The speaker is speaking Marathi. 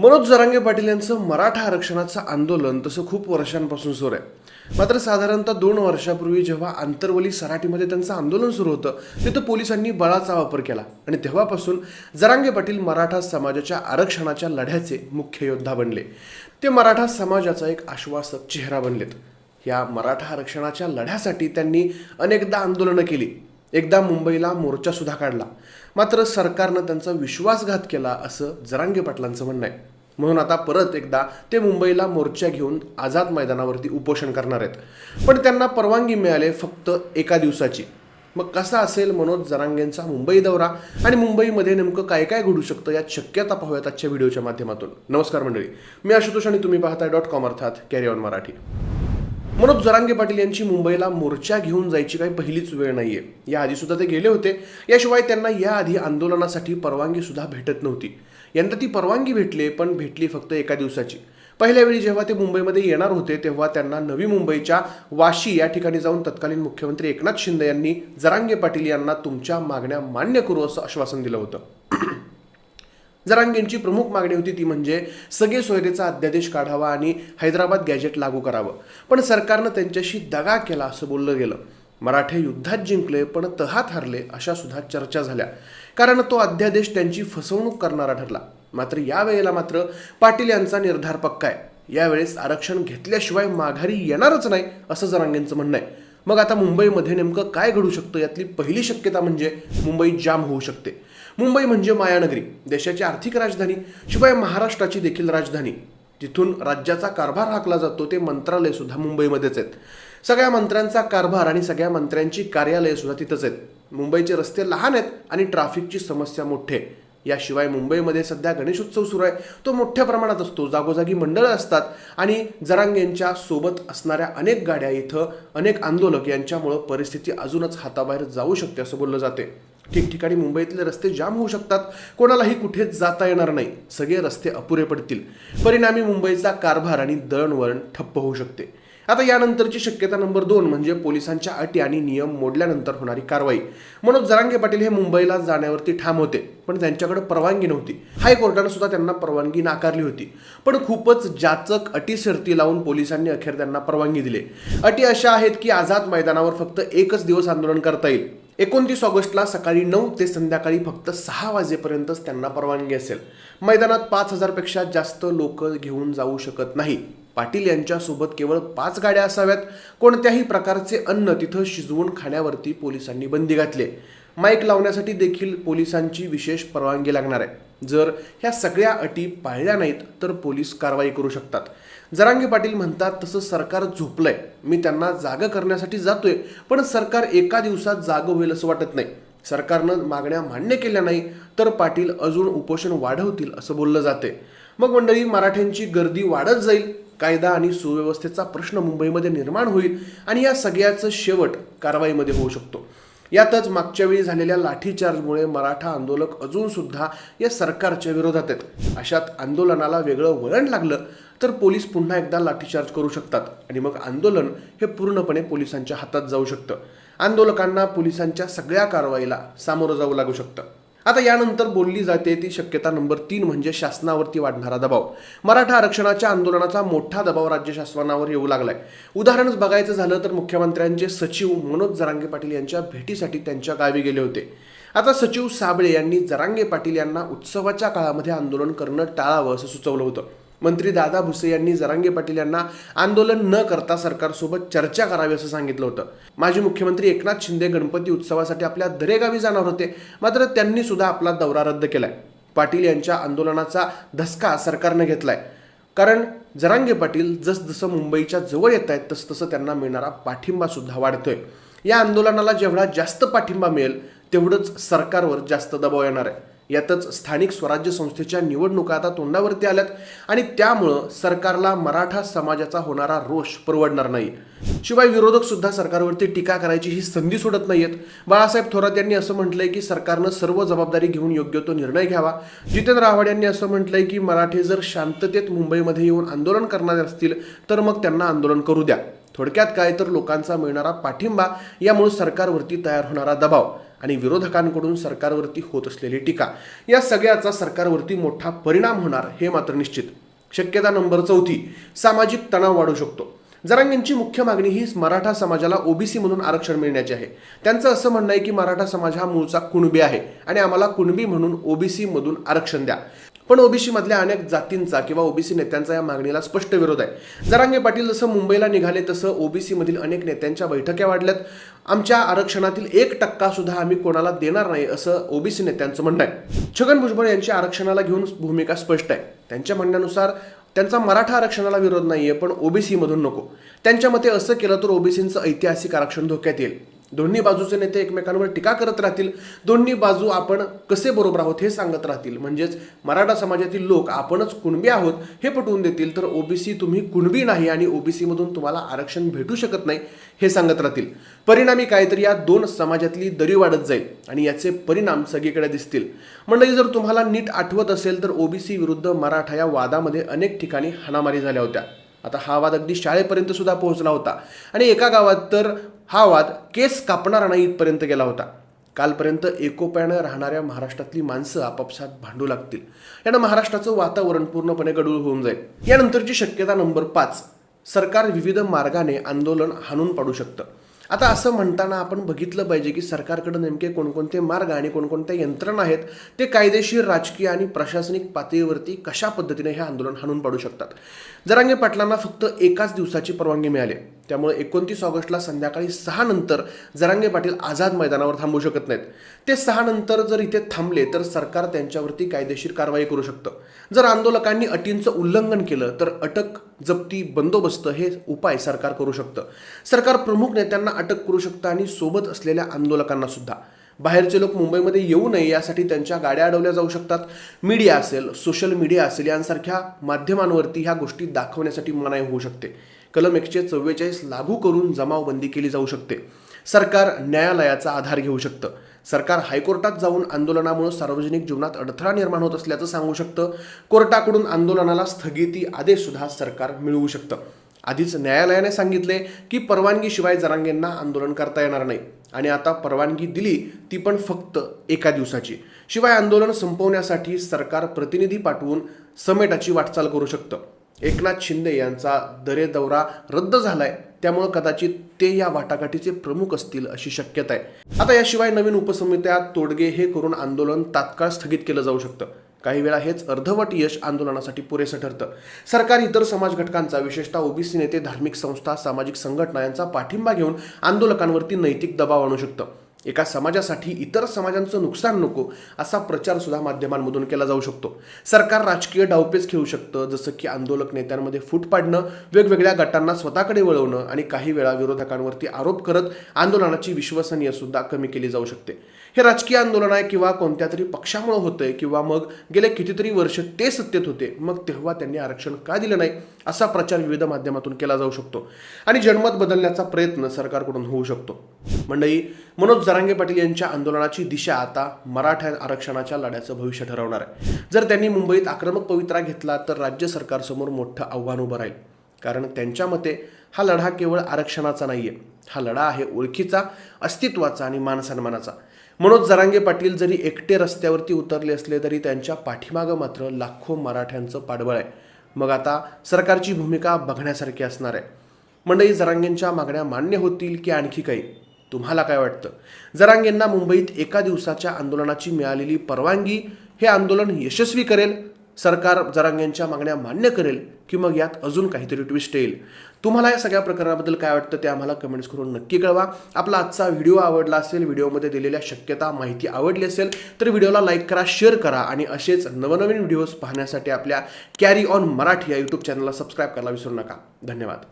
मनोज जरांगे पाटील यांचं मराठा आरक्षणाचं आंदोलन तसं खूप वर्षांपासून सुरू आहे. मात्र साधारणतः दोन वर्षापूर्वी जेव्हा आंतरवली सराटीमध्ये त्यांचं आंदोलन सुरू होतं तिथं पोलिसांनी बळाचा वापर केला आणि तेव्हापासून जरांगे पाटील मराठा समाजाच्या आरक्षणाच्या लढ्याचे मुख्य योद्धा बनले. ते मराठा समाजाचा एक आश्वासक चेहरा बनलेत. या मराठा आरक्षणाच्या लढ्यासाठी त्यांनी अनेकदा आंदोलनं केली. एकदा मुंबईला मोर्चासुद्धा काढला. मात्र सरकारनं त्यांचा विश्वासघात केला असं जरांगे पाटलांचं म्हणणं आहे. म्हणून आता परत एकदा ते मुंबईला मोर्चा घेऊन आझाद मैदानावरती उपोषण करणार आहेत. पण त्यांना परवानगी मिळाली फक्त एका दिवसाची. मग कसा असेल मनोज जरांगेंचा मुंबई दौरा? आणि मुंबईमध्ये नेमकं काय काय घडू शकतं यात शक्यता पाहूयात आजच्या व्हिडिओच्या माध्यमातून. नमस्कार मंडळी मी आशुतोष आणि तुम्ही पाहताय डॉट कॉम अर्थात कॅरी ऑन मराठी. मनोज जरांगे पाटील यांची मुंबईला मोर्चा घेऊन जायची काही पहिलीच वेळ नाहीये. याआधी सुद्धा ते गेले होते. याशिवाय त्यांना याआधी आंदोलनासाठी परवानगी सुद्धा भेटत नव्हती. यंदा ती परवानगी भेटली पण भेटली फक्त एका दिवसाची. पहिल्या वेळी जेव्हा ते मुंबईमध्ये येणार होते तेव्हा त्यांना नवी मुंबईच्या वाशी या ठिकाणी जाऊन तत्कालीन मुख्यमंत्री एकनाथ शिंदे यांनी जरांगे पाटील यांना तुमच्या मागण्या मान्य करू असं आश्वासन दिलं होतं. जरांगेंची प्रमुख मागणी होती ती म्हणजे सगळे सोयरेचा अध्यादेश काढावा आणि हैदराबाद गॅजेट लागू करावं. पण सरकारनं त्यांच्याशी दगा केला असं बोललं गेलं. मराठे युद्धात जिंकले पण तहात हारले अशा सुद्धा चर्चा झाल्या. कारण तो अध्यादेश त्यांची फसवणूक करणारा ठरला. मात्र यावेळेला मात्र पाटील यांचा निर्धार पक्का आहे. यावेळेस आरक्षण घेतल्याशिवाय माघारी येणारच नाही असं जरांगेंचं म्हणणं आहे. मग आता मुंबईमध्ये नेमकं काय घडू शकतं? यातली पहिली शक्यता म्हणजे मुंबई जाम होऊ शकते. मुंबई म्हणजे मायानगरी देशाची आर्थिक राजधानी शिवाय महाराष्ट्राची देखील राजधानी. तिथून राज्याचा कारभार हाकला जातो ते मंत्रालय सुद्धा मुंबईमध्येच आहेत. सगळ्या मंत्र्यांचा कारभार आणि सगळ्या मंत्र्यांची कार्यालयं सुद्धा तिथंच आहेत. मुंबईचे रस्ते लहान आहेत आणि ट्रॅफिकची समस्या मोठी. आहे याशिवाय मुंबईमध्ये सध्या गणेशोत्सव सुरू आहे. तो मोठ्या प्रमाणात असतो. जागोजागी मंडळं असतात आणि जरांगेंच्या सोबत असणाऱ्या अनेक गाड्या इथं अनेक आंदोलक यांच्यामुळं परिस्थिती अजूनच हाताबाहेर जाऊ शकते असं बोललं जाते. ठिकठिकाणी मुंबईतले रस्ते जाम होऊ शकतात. कोणालाही कुठेच जाता येणार नाही. सगळे रस्ते अपुरे पडतील. परिणामी मुंबईचा कारभार आणि दळणवळण ठप्प होऊ शकते. आता यानंतरची शक्यता नंबर दोन म्हणजे पोलिसांच्या अटी आणि नियम मोडल्यानंतर होणारी कारवाई. मनोज जरांगे पाटील हे मुंबईला जाण्यावरती ठाम होते पण त्यांच्याकडे परवानगी नव्हती. हायकोर्टानं सुद्धा त्यांना परवानगी नाकारली होती. पण खूपच जाचक अटी शर्ती लावून पोलिसांनी अखेर त्यांना परवानगी दिली. अटी अशा आहेत की आझाद मैदानावर फक्त एकच दिवस आंदोलन करता येईल. एकोणतीस ऑगस्टला सकाळी नऊ ते संध्याकाळी फक्त सहा वाजेपर्यंतच त्यांना परवानगी असेल. मैदानात पाच हजारपेक्षा जास्त लोक घेऊन जाऊ शकत नाही. पाटील यांच्यासोबत केवळ पाच गाड्या असाव्यात. कोणत्याही प्रकारचे अन्न तिथं शिजवून खाण्यावरती पोलिसांनी बंदी घातली. माईक लावण्यासाठी देखील पोलिसांची विशेष परवानगी लागणार आहे. जर ह्या सगळ्या अटी पाळल्या नाहीत तर पोलीस कारवाई करू शकतात. जरांगे पाटील म्हणतात तसं सरकार झोपलंय. मी त्यांना जाग करण्यासाठी जातोय पण सरकार एका दिवसात जाग होईल असं वाटत नाही. सरकारनं मागण्या मान्य केल्या नाही तर पाटील अजून उपोषण वाढवतील असं बोललं जाते मग मंडळी मराठ्यांची गर्दी वाढत जाईल. कायदा आणि सुव्यवस्थेचा प्रश्न मुंबईमध्ये निर्माण होईल आणि या सगळ्याचं शेवट कारवाईमध्ये होऊ शकतो. यातच मागच्या वेळी झालेल्या लाठीचार्जमुळे मराठा आंदोलक अजूनसुद्धा या सरकारच्या विरोधात आहेत. अशात आंदोलनाला वेगळं वळण लागलं तर पोलीस पुन्हा एकदा लाठीचार्ज करू शकतात आणि मग आंदोलन हे पूर्णपणे पोलिसांच्या हातात जाऊ शकतं. आंदोलकांना पोलिसांच्या सगळ्या कारवाईला सामोरं जावं लागू शकतं. आता यानंतर बोलली जाते ती शक्यता नंबर तीन म्हणजे शासनावरती वाढणारा दबाव. मराठा आरक्षणाच्या आंदोलनाचा मोठा दबाव राज्य शासनावर येऊ लागलाय. उदाहरणच बघायचं झालं तर मुख्यमंत्र्यांचे सचिव मनोज जरांगे पाटील यांच्या भेटीसाठी त्यांच्या गावी गेले होते. आता सचिव साबळे यांनी जरांगे पाटील यांना उत्सवाच्या काळामध्ये आंदोलन करणं टाळावं असं सुचवलं होतं. मंत्री दादा भुसे यांनी जरांगे पाटील यांना आंदोलन न करता सरकारसोबत चर्चा करावी असं सांगितलं होतं. माजी मुख्यमंत्री एकनाथ शिंदे गणपती उत्सवासाठी आपल्या दरेगावी जाणार होते. मात्र त्यांनी सुद्धा आपला दौरा रद्द केलाय. पाटील यांच्या आंदोलनाचा धसका सरकारनं घेतलाय. कारण जरांगे पाटील जसजसं मुंबईच्या जवळ येत आहेत तसतसं त्यांना मिळणारा पाठिंबा सुद्धा वाढतोय. या आंदोलनाला जेवढा जास्त पाठिंबा मिळेल तेवढंच सरकारवर जास्त दबाव येणार आहे. यातच स्थानिक स्वराज्य संस्थेच्या निवडणुका आता तोंडावरती आल्यात आणि त्यामुळं सरकारला मराठा समाजाचा होणारा रोष परवडणार नाही. शिवाय विरोधक सुद्धा सरकारवरती टीका करायची ही संधी सोडत नाहीयेत. बाळासाहेब थोरात यांनी असं म्हटलंय की सरकारनं सर्व जबाबदारी घेऊन योग्य तो निर्णय घ्यावा. जितेंद्र आव्हाड यांनी असं म्हटलंय की मराठे जर शांततेत मुंबईमध्ये येऊन आंदोलन करणार असतील तर मग त्यांना आंदोलन करू द्या. थोडक्यात काय तर लोकांचा मिळणारा पाठिंबा यामुळे सरकारवरती तयार होणारा दबाव. आणि विरोधकांकडून सरकारवरती होत असलेली टीका. या सगळ्याचा सरकारवरती मोठा परिणाम होणार हे मात्र निश्चित. शक्यता नंबर चौथी सामाजिक तणाव वाढू शकतो. जरांगेंची मुख्य मागणी ही मराठा समाजाला ओबीसी म्हणून आरक्षण मिळण्याची आहे. त्यांचं असं म्हणणं आहे की मराठा समाज हा मूळचा कुणबी आहे आणि आम्हाला कुणबी म्हणून ओबीसीमधून आरक्षण द्या. पण ओबीसीमधल्या अनेक जातींचा किंवा ओबीसी नेत्यांचा या मागणीला स्पष्ट विरोध आहे. जरांगे पाटील जसं मुंबईला निघाले तसं ओबीसीमधील अनेक नेत्यांच्या बैठक्या वाढल्यात. आमच्या आरक्षणातील एक टक्का सुद्धा आम्ही कोणाला देणार नाही असं ओबीसी नेत्यांचं म्हणणं आहे. छगन भुजबळ यांची आरक्षणाला घेऊन भूमिका स्पष्ट आहे. त्यांच्या म्हणण्यानुसार त्यांचा मराठा आरक्षणाला विरोध नाहीये पण ओबीसीमधून नको. त्यांच्या मते असं केलं तर ओबीसींचं ऐतिहासिक आरक्षण धोक्यात येईल. दोन्ही बाजूचे नेते एकमेकांवर टीका करत राहतील. दोन्ही बाजू आपण कसे बरोबर आहोत हे सांगत राहतील. म्हणजेच मराठा समाजातील लोक आपणच कुणबी आहोत हे पटवून देतील तर ओबीसी तुम्ही कुणबी नाही आणि ओबीसीमधून तुम्हाला आरक्षण भेटू शकत नाही हे सांगत राहतील. परिणामी काहीतरी या दोन समाजातली दरी वाढत जाईल आणि याचे परिणाम सगळीकडे दिसतील. मंडळी जर तुम्हाला नीट आठवत असेल तर ओबीसी विरुद्ध मराठा या वादामध्ये अनेक ठिकाणी हाणामारी झाल्या होत्या. आता हा वाद अगदी शाळेपर्यंत सुद्धा पोहोचला होता. आणि एका गावात तर हा वाद केस कापणारा नाही इथपर्यंत गेला होता. कालपर्यंत एकोप्यानं राहणाऱ्या महाराष्ट्रातली माणसं आपापसात भांडू लागतील. यानं महाराष्ट्राचं वातावरण पूर्णपणे गडूळ होऊन जाईल. यानंतरची शक्यता नंबर पाच सरकार विविध मार्गाने आंदोलन हाणून पाडू शकतं. आता असं म्हणताना आपण बघितलं पाहिजे की सरकारकडे नेमके कोणकोणते मार्ग आणि कोणकोणत्या यंत्रणा आहेत ते कायदेशीर राजकीय आणि प्रशासनिक पातळीवरती कशा पद्धतीने हे आंदोलन हाणून पाडू शकतात? जरांगे पाटलांना फक्त एकाच दिवसाची परवानगी मिळाली. त्यामुळे एकोणतीस ऑगस्टला संध्याकाळी सहा नंतर जरांगे पाटील आझाद मैदानावर थांबू शकत नाहीत. ते सहा नंतर जर इथे थांबले तर सरकार त्यांच्यावरती कायदेशीर कारवाई करू शकतं. जर आंदोलकांनी अटींचं उल्लंघन केलं तर अटक जप्ती बंदोबस्त हे उपाय सरकार करू शकतं. सरकार प्रमुख नेत्यांना अटक करू शकतं आणि सोबत असलेल्या आंदोलकांना सुद्धा. बाहेरचे लोक मुंबईमध्ये येऊ नये यासाठी त्यांच्या गाड्या अडवल्या जाऊ शकतात. मीडिया असेल सोशल मीडिया असेल यांसारख्या माध्यमांवरती ह्या गोष्टी दाखवण्यासाठी मनाई होऊ शकते. कलम एकशे चव्वेचाळीस लागू करून जमावबंदी केली जाऊ शकते. सरकार न्यायालयाचा आधार घेऊ शकतं. सरकार हायकोर्टात जाऊन आंदोलनामुळे सार्वजनिक जीवनात अडथळा निर्माण होत असल्याचं सांगू शकतं. कोर्टाकडून आंदोलनाला स्थगिती आदेशसुद्धा सरकार मिळवू शकतं. आधीच न्यायालयाने सांगितले की परवानगीशिवाय जरांगेंना आंदोलन करता येणार नाही. आणि आता परवानगी दिली ती पण फक्त एका दिवसाची. शिवाय आंदोलन संपवण्यासाठी सरकार प्रतिनिधी पाठवून समेटाची वाटचाल करू शकतं. एकनाथ शिंदे यांचा दरे दौरा रद्द झालाय. त्यामुळं कदाचित ते या वाटाघाटीचे प्रमुख असतील अशी शक्यता आहे. आता याशिवाय नवीन उपसमित्या तोडगे हे करून आंदोलन तात्काळ स्थगित केलं जाऊ शकतं. काही वेळा हेच अर्धवट यश आंदोलनासाठी पुरेसं ठरतं. सरकार इतर समाज घटकांचा विशेषतः ओबीसी नेते धार्मिक संस्था सामाजिक संघटना यांचा पाठिंबा घेऊन आंदोलकांवरती नैतिक दबाव आणू शकतं. एका समाजासाठी इतर समाजांचं नुकसान नको असा प्रचार सुद्धा माध्यमांमधून केला जाऊ शकतो. सरकार राजकीय डावपेच खेळू शकतं जसं की आंदोलक नेत्यांमध्ये फूट पाडणं वेगवेगळ्या गटांना स्वतःकडे वळवणं आणि काही वेळा विरोधकांवरती आरोप करत आंदोलनाची विश्वसनीय सुद्धा कमी केली जाऊ शकते. हे राजकीय आंदोलन आहे किंवा कोणत्या तरी पक्षामुळे होतंय किंवा मग गेले कितीतरी वर्ष ते सत्तेत होते मग तेव्हा त्यांनी आरक्षण का दिलं नाही? असा प्रचार विविध माध्यमातून केला जाऊ शकतो आणि जनमत बदलण्याचा प्रयत्न सरकारकडून होऊ शकतो. मंडळी मनोज जरांगे पाटील यांच्या आंदोलनाची दिशा आता मराठा आरक्षणाच्या लढ्याचं भविष्य ठरवणार आहे. जर त्यांनी मुंबईत आक्रमक पवित्रा घेतला तर राज्य सरकारसमोर मोठं आव्हान उभं राहील. कारण त्यांच्या मते हा लढा केवळ आरक्षणाचा नाही आहे हा लढा आहे ओळखीचा अस्तित्वाचा आणि मानसन्मानाचा. मनोज जरांगे पाटील जरी एकटे रस्त्यावरती उतरले असले तरी त्यांच्या पाठीमागं मात्र लाखो मराठ्यांचं पाठबळ आहे. मग आता सरकारची भूमिका बघण्यासारखी असणार आहे. मंडळी जरांगेंच्या मागण्या मान्य होतील की आणखी काही? तुम्हाला काय वाटतं? जरांगेंना मुंबईत एका दिवसाच्या आंदोलनाची मिळालेली परवानगी हे आंदोलन यशस्वी करेल सरकार जरांगेंच्या मागण्या मान्य करेल की मग यात अजून काहीतरी ट्विस्ट येईल. तुम्हाला या सगळ्या प्रकाराबद्दल काय वाटतं ते आम्हाला कमेंट्स करून नक्की कळवा. आपला आजचा व्हिडिओ आवडला असेल व्हिडिओमध्ये दिलेल्या शक्यता माहिती आवडली असेल तर व्हिडिओला लाईक करा शेअर करा आणि असेच नवनवीन व्हिडिओज पाहण्यासाठी आपल्या कॅरी ऑन मराठी या यूट्यूब चॅनलला सबस्क्राईब करायला विसरू नका. धन्यवाद.